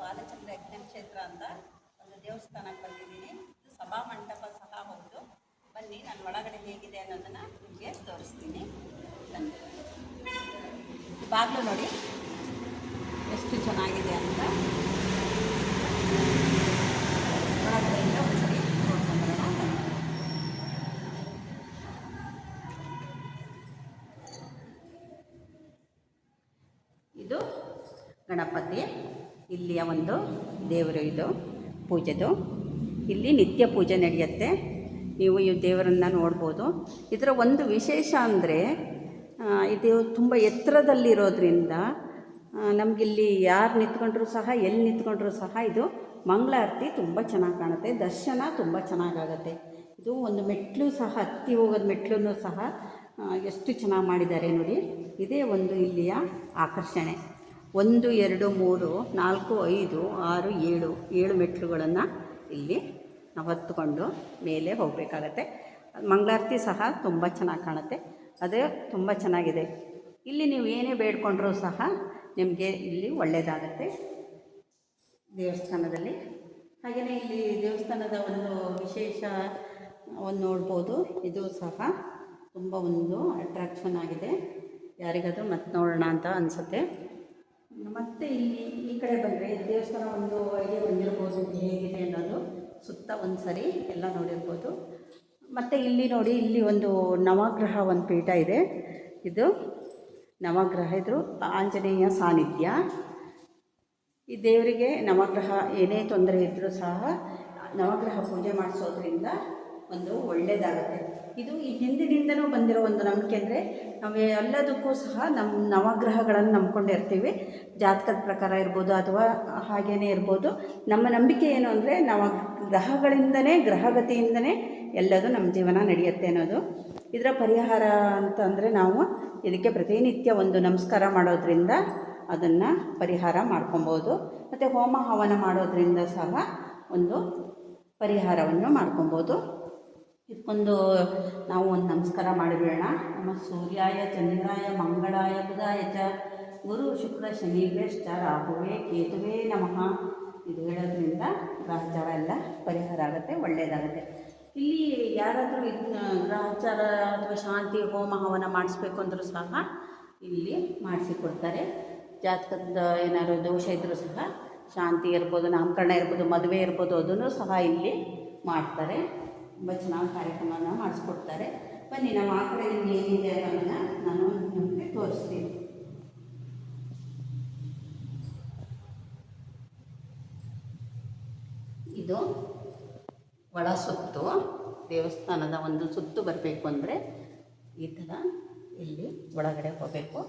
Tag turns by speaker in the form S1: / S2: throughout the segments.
S1: ಬಾಲಚಂದ್ರ ಯಜ್ಞಕ್ಷೇತ್ರ ಅಂತ ಒಂದು ದೇವಸ್ಥಾನಕ್ಕೆ ಬಂದಿದ್ದೀನಿ. ಇದು ಸಭಾ ಮಂಟಪ ಸಹ ಹೌದು. ಬನ್ನಿ, ನಾನು ಒಳಗಡೆ ಹೇಗಿದೆ ಅನ್ನೋದನ್ನು ನಿಮಗೆ ತೋರಿಸ್ತೀನಿ. ಬಾಗಿಲು ನೋಡಿ. ಎಷ್ಟು ಚೆನ್ನಾಗಿದೆ ಅಂತ. ಇದು ಗಣಪತಿ. ಇಲ್ಲಿಯ ಒಂದು ದೇವರು ಇದು, ಪೂಜೆದು. ಇಲ್ಲಿ ನಿತ್ಯ ಪೂಜೆ ನಡೆಯುತ್ತೆ. ನೀವು ಈ ದೇವರನ್ನು ನೋಡ್ಬೋದು. ಇದರ ಒಂದು ವಿಶೇಷ ಅಂದರೆ ಇದು ತುಂಬ ಎತ್ತರದಲ್ಲಿರೋದ್ರಿಂದ ನಮಗಿಲ್ಲಿ ಯಾರು ನಿಂತ್ಕೊಂಡ್ರೂ ಸಹ ಎಲ್ಲಿ ನಿಂತ್ಕೊಂಡ್ರೂ ಸಹ ಇದು ಮಂಗಳಾರತಿ ತುಂಬ ಚೆನ್ನಾಗಿ ಕಾಣುತ್ತೆ. ದರ್ಶನ ತುಂಬ ಚೆನ್ನಾಗಾಗತ್ತೆ. ಇದು ಒಂದು ಮೆಟ್ಲು ಸಹ, ಹತ್ತಿ ಹೋಗೋದು ಮೆಟ್ಲೂ ಸಹ ಎಷ್ಟು ಚೆನ್ನಾಗಿ ಮಾಡಿದ್ದಾರೆ ನೋಡಿ. ಇದೇ ಒಂದು ಇಲ್ಲಿಯ ಆಕರ್ಷಣೆ. ಒಂದು, ಎರಡು, ಮೂರು, ನಾಲ್ಕು, ಐದು, ಆರು, ಏಳು ಏಳು ಮೆಟ್ಲುಗಳನ್ನು ಇಲ್ಲಿ ನಾವು ಹತ್ಕೊಂಡು ಮೇಲೆ ಹೋಗಬೇಕಾಗತ್ತೆ. ಮಂಗಳಾರತಿ ಸಹ ತುಂಬ ಚೆನ್ನಾಗಿ ಕಾಣುತ್ತೆ. ಅದೇ ತುಂಬ ಚೆನ್ನಾಗಿದೆ. ಇಲ್ಲಿ ನೀವು ಏನೇ ಬೇಡ್ಕೊಂಡ್ರೂ ಸಹ ನಿಮಗೆ ಇಲ್ಲಿ ಒಳ್ಳೆಯದಾಗತ್ತೆ ದೇವಸ್ಥಾನದಲ್ಲಿ. ಹಾಗೆಯೇ ಇಲ್ಲಿ ದೇವಸ್ಥಾನದ ಒಂದು ವಿಶೇಷ ಒಂದು ನೋಡ್ಬೋದು. ಇದು ಸಹ ತುಂಬ ಒಂದು ಅಟ್ರಾಕ್ಷನ್ ಆಗಿದೆ. ಯಾರಿಗಾದರೂ ಮತ್ತೆ ನೋಡೋಣ ಅಂತ ಅನಿಸುತ್ತೆ. ಮತ್ತು ಇಲ್ಲಿ ಈ ಕಡೆ ಬಂದರೆ ದೇವಸ್ಥಾನ ಒಂದು ಐಡಿಯಾ ಬಂದಿರ್ಬೋದು ಹೇಗಿದೆ ಅನ್ನೋದು ಸುತ್ತ ಒಂದು ಸರಿ ಎಲ್ಲ ನೋಡಿರ್ಬೋದು. ಮತ್ತು ಇಲ್ಲಿ ನೋಡಿ, ಇಲ್ಲಿ ಒಂದು ನವಗ್ರಹ ಒಂದು ಪೀಠ ಇದೆ. ಇದು ನವಗ್ರಹ ಇದ್ರು ಆಂಜನೇಯ ಸಾನ್ನಿಧ್ಯ. ಈ ದೇವರಿಗೆ ನವಗ್ರಹ ಏನೇ ತೊಂದರೆ ಇದ್ದರೂ ಸಹ ನವಗ್ರಹ ಪೂಜೆ ಮಾಡಿಸೋದ್ರಿಂದ ಒಂದು ಒಳ್ಳೆಯದಾಗುತ್ತೆ ಇದು ಈ ಹಿಂದಿನಿಂದನೂ ಬಂದಿರೋ ಒಂದು ನಂಬಿಕೆ ಅಂದರೆ ನಾವು ಎಲ್ಲದಕ್ಕೂ ಸಹ ನಮ್ಮ ನವಗ್ರಹಗಳನ್ನು ನಂಬ್ಕೊಂಡಿರ್ತೀವಿ ಜಾತಕದ ಪ್ರಕಾರ ಇರ್ಬೋದು ಅಥವಾ ಹಾಗೇನೇ ಇರ್ಬೋದು. ನಮ್ಮ ನಂಬಿಕೆ ಏನು ಅಂದರೆ ನವ ಗ್ರಹಗಳಿಂದನೇ, ಗ್ರಹಗತಿಯಿಂದನೇ ಎಲ್ಲದೂ ನಮ್ಮ ಜೀವನ ನಡೆಯುತ್ತೆ ಅನ್ನೋದು. ಇದರ ಪರಿಹಾರ ಅಂತಂದರೆ ನಾವು ಇದಕ್ಕೆ ಪ್ರತಿನಿತ್ಯ ಒಂದು ನಮಸ್ಕಾರ ಮಾಡೋದ್ರಿಂದ ಅದನ್ನು ಪರಿಹಾರ ಮಾಡ್ಕೊಬೋದು. ಮತ್ತು ಹೋಮ ಹವನ ಮಾಡೋದ್ರಿಂದ ಸಹ ಒಂದು ಪರಿಹಾರವನ್ನು ಮಾಡ್ಕೊಬೋದು. ಇದಕ್ಕೊಂದು ನಾವು ಒಂದು ನಮಸ್ಕಾರ ಮಾಡಿಬಿಡೋಣ. ನಮ್ಮ ಸೂರ್ಯಾಯ, ಚಂದ್ರಾಯ, ಮಂಗಳಾಯ, ಬುಧಾಯ ಚ. ಗುರು, ಶುಕ್ರ ಶನಿಗ್ರಶ್ಚ ರಾಹುವೇ, ಕೇತುವೇ ನಮಃ. ಇದು ಹೇಳೋದ್ರಿಂದ ಗ್ರಹಚಾರ ಎಲ್ಲ ಪರಿಹಾರ ಆಗುತ್ತೆ ಒಳ್ಳೆಯದಾಗುತ್ತೆ ಇಲ್ಲಿ ಯಾರಾದರೂ ಇದನ್ನ ಗ್ರಹಚಾರ ಅಥವಾ ಶಾಂತಿ, ಹೋಮ, ಹವನ ಮಾಡಿಸ್ಬೇಕು ಅಂದರೂ ಸಹ ಇಲ್ಲಿ ಮಾಡಿಸಿಕೊಡ್ತಾರೆ. ಜಾತಕದ ಏನಾದ್ರು ದೋಷ ಇದ್ದರೂ ಸಹ, ಶಾಂತಿ ಇರ್ಬೋದು, ನಾಮಕರಣ ಇರ್ಬೋದು, ಮದುವೆ ಇರ್ಬೋದು, ಅದನ್ನು ಸಹ ಇಲ್ಲಿ ಮಾಡ್ತಾರೆ. ತುಂಬ ಚೆನ್ನಾಗಿ ಕಾರ್ಯಕ್ರಮನ ಮಾಡಿಸ್ಕೊಡ್ತಾರೆ. ಬನ್ನಿ ನಾವು ಆ ಕಡೆ ಏನಿದೆ ಅನ್ನೋದನ್ನ ನಾನು ನಿಮಗೆ ತೋರಿಸ್ತೀನಿ. ಇದು ಒಳ ಸುತ್ತು, ದೇವಸ್ಥಾನದ ಒಂದು ಸುತ್ತು ಬರಬೇಕು ಅಂದರೆ ಈ ಥರ ಇಲ್ಲಿ ಒಳಗಡೆ ಹೋಗಬೇಕು.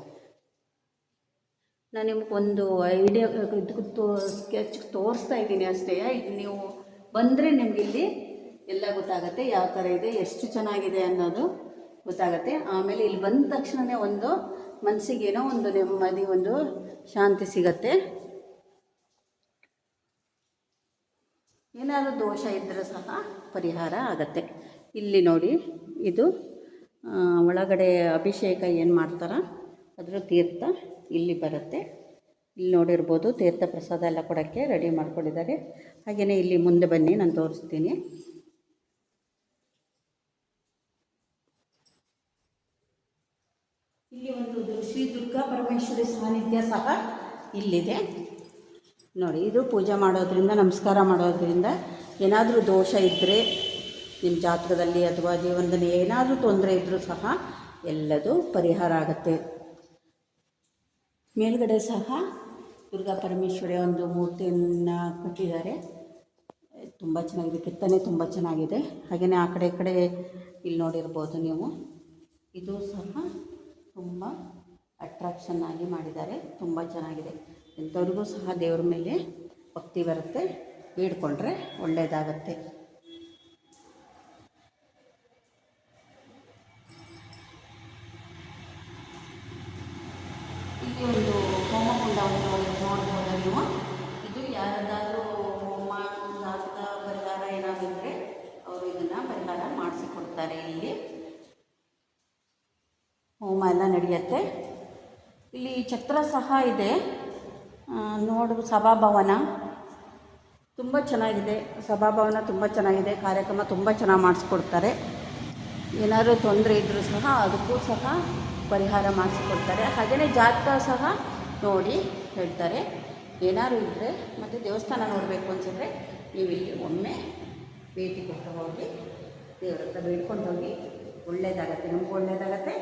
S1: ನಾನು ನಿಮ್ಗೆ ಒಂದು ಐಡಿಯಾ ಇದಕ್ಕೆ ತೋ ಸ್ಕೆಚ್ ತೋರಿಸ್ತಾ ಇದ್ದೀನಿ ಅಷ್ಟೇ. ಇದು ನೀವು ಬಂದರೆ ನಿಮಗಿಲ್ಲಿ ಎಲ್ಲ ಗೊತ್ತಾಗುತ್ತೆ, ಯಾವ ಥರ ಇದೆ, ಎಷ್ಟು ಚೆನ್ನಾಗಿದೆ ಅನ್ನೋದು ಗೊತ್ತಾಗುತ್ತೆ. ಆಮೇಲೆ ಇಲ್ಲಿ ಬಂದ ತಕ್ಷಣವೇ ಒಂದು ಮನಸ್ಸಿಗೇನೋ ಒಂದು ನೆಮ್ಮದಿ, ಒಂದು ಶಾಂತಿ ಸಿಗತ್ತೆ. ಏನಾದರೂ ದೋಷ ಇದ್ದರೆ ಸಹ ಪರಿಹಾರ ಆಗತ್ತೆ. ಇಲ್ಲಿ ನೋಡಿ, ಇದು ಒಳಗಡೆ ಅಭಿಷೇಕ ಏನು ಮಾಡ್ತಾರ? ಅದರ ತೀರ್ಥ ಇಲ್ಲಿ ಬರುತ್ತೆ. ಇಲ್ಲಿ ನೋಡಿರ್ಬೋದು, ತೀರ್ಥ ಪ್ರಸಾದ ಎಲ್ಲ ಕೊಡೋಕ್ಕೆ ರೆಡಿ ಮಾಡ್ಕೊಂಡಿದ್ದಾರೆ. ಹಾಗೆಯೇ ಇಲ್ಲಿ ಮುಂದೆ ಬನ್ನಿ, ನಾನು ತೋರಿಸ್ತೀನಿ. ಇಲ್ಲಿ ಒಂದು ಶ್ರೀ ದುರ್ಗಾ ಪರಮೇಶ್ವರಿ ಸಾನ್ನಿಧ್ಯ ಸಹ ಇಲ್ಲಿದೆ. ನೋಡಿ, ಇದು ಪೂಜೆ ಮಾಡೋದ್ರಿಂದ, ನಮಸ್ಕಾರ ಮಾಡೋದ್ರಿಂದ ಏನಾದರೂ ದೋಷ ಇದ್ದರೆ ನಿಮ್ಮ ಜಾತಕದಲ್ಲಿ ಅಥವಾ ಜೀವನದಲ್ಲಿ ಏನಾದರೂ ತೊಂದರೆ ಇದ್ದರೂ ಸಹ ಎಲ್ಲದೂ ಪರಿಹಾರ ಆಗುತ್ತೆ. ಮೇಲ್ಗಡೆ ಸಹ ದುರ್ಗಾ ಪರಮೇಶ್ವರಿ ಒಂದು ಮೂರ್ತಿಯನ್ನು ಕಟ್ಟಿದ್ದಾರೆ. ತುಂಬ ಚೆನ್ನಾಗಿದೆ, ಕೆತ್ತನೆ ತುಂಬ ಚೆನ್ನಾಗಿದೆ. ಹಾಗೆಯೇ ಆ ಕಡೆ ಕಡೆ ಇಲ್ಲಿ ನೋಡಿರ್ಬೋದು ನೀವು. ಇದು ಸಹ ತುಂಬ ಅಟ್ರಾಕ್ಷನ್ ಆಗಿ ಮಾಡಿದ್ದಾರೆ. ತುಂಬ ಚೆನ್ನಾಗಿದೆ. ಎಂಥವ್ರಿಗೂ ಸಹ ದೇವ್ರ ಮೇಲೆ ಭಕ್ತಿ ಬರುತ್ತೆ. ಬೇಡ್ಕೊಂಡ್ರೆ ಒಳ್ಳೆಯದಾಗತ್ತೆ ಇಲ್ಲಿ ಒಂದು ಹೋಮಕುಂಡವನ್ನು ನೋಡ್ಬೋದು ನೀವು? ಇದು ಯಾರದಾದ್ರೂ ಹೋಮ ಜಾತಕ ಪರಿಹಾರ ಏನಾದರೂ ಇದ್ದರೆ ಅವರು ಇದನ್ನು ಪರಿಹಾರ ಮಾಡಿಸಿಕೊಡ್ತಾರೆ ಇಲ್ಲಿ ಹೋಮ ಎಲ್ಲ ನಡೆಯುತ್ತೆ. ಇಲ್ಲಿ ಛತ್ರ ಸಹ ಇದೆ. ನೋಡು ಸಭಾಭವನ ತುಂಬ ಚೆನ್ನಾಗಿದೆ. ಸಭಾಭವನ ತುಂಬ ಚೆನ್ನಾಗಿದೆ. ಕಾರ್ಯಕ್ರಮ ತುಂಬ ಚೆನ್ನಾಗಿ ಮಾಡಿಸ್ಕೊಡ್ತಾರೆ. ಏನಾದರೂ ತೊಂದರೆ ಇದ್ದರೂ ಸಹ ಅದಕ್ಕೂ ಸಹ ಪರಿಹಾರ ಮಾಡಿಸ್ಕೊಡ್ತಾರೆ. ಹಾಗೆಯೇ ಜಾತಕ ಸಹ ನೋಡಿ ಹೇಳ್ತಾರೆ. ಏನಾದ್ರು ಇದ್ದರೆ ಮತ್ತು ದೇವಸ್ಥಾನ ನೋಡಬೇಕು ಅನಿಸಿದ್ರೆ ನೀವು ಇಲ್ಲಿ ಒಮ್ಮೆ ಭೇಟಿ ಕೊಟ್ಟು ಹೋಗಿ ದೇವ್ರ ಹತ್ರ ಬೇಡ್ಕೊಂಡು ಹೋಗಿ ಒಳ್ಳೆಯದಾಗತ್ತೆ ನಮಗೂ ಒಳ್ಳೇದಾಗತ್ತೆ.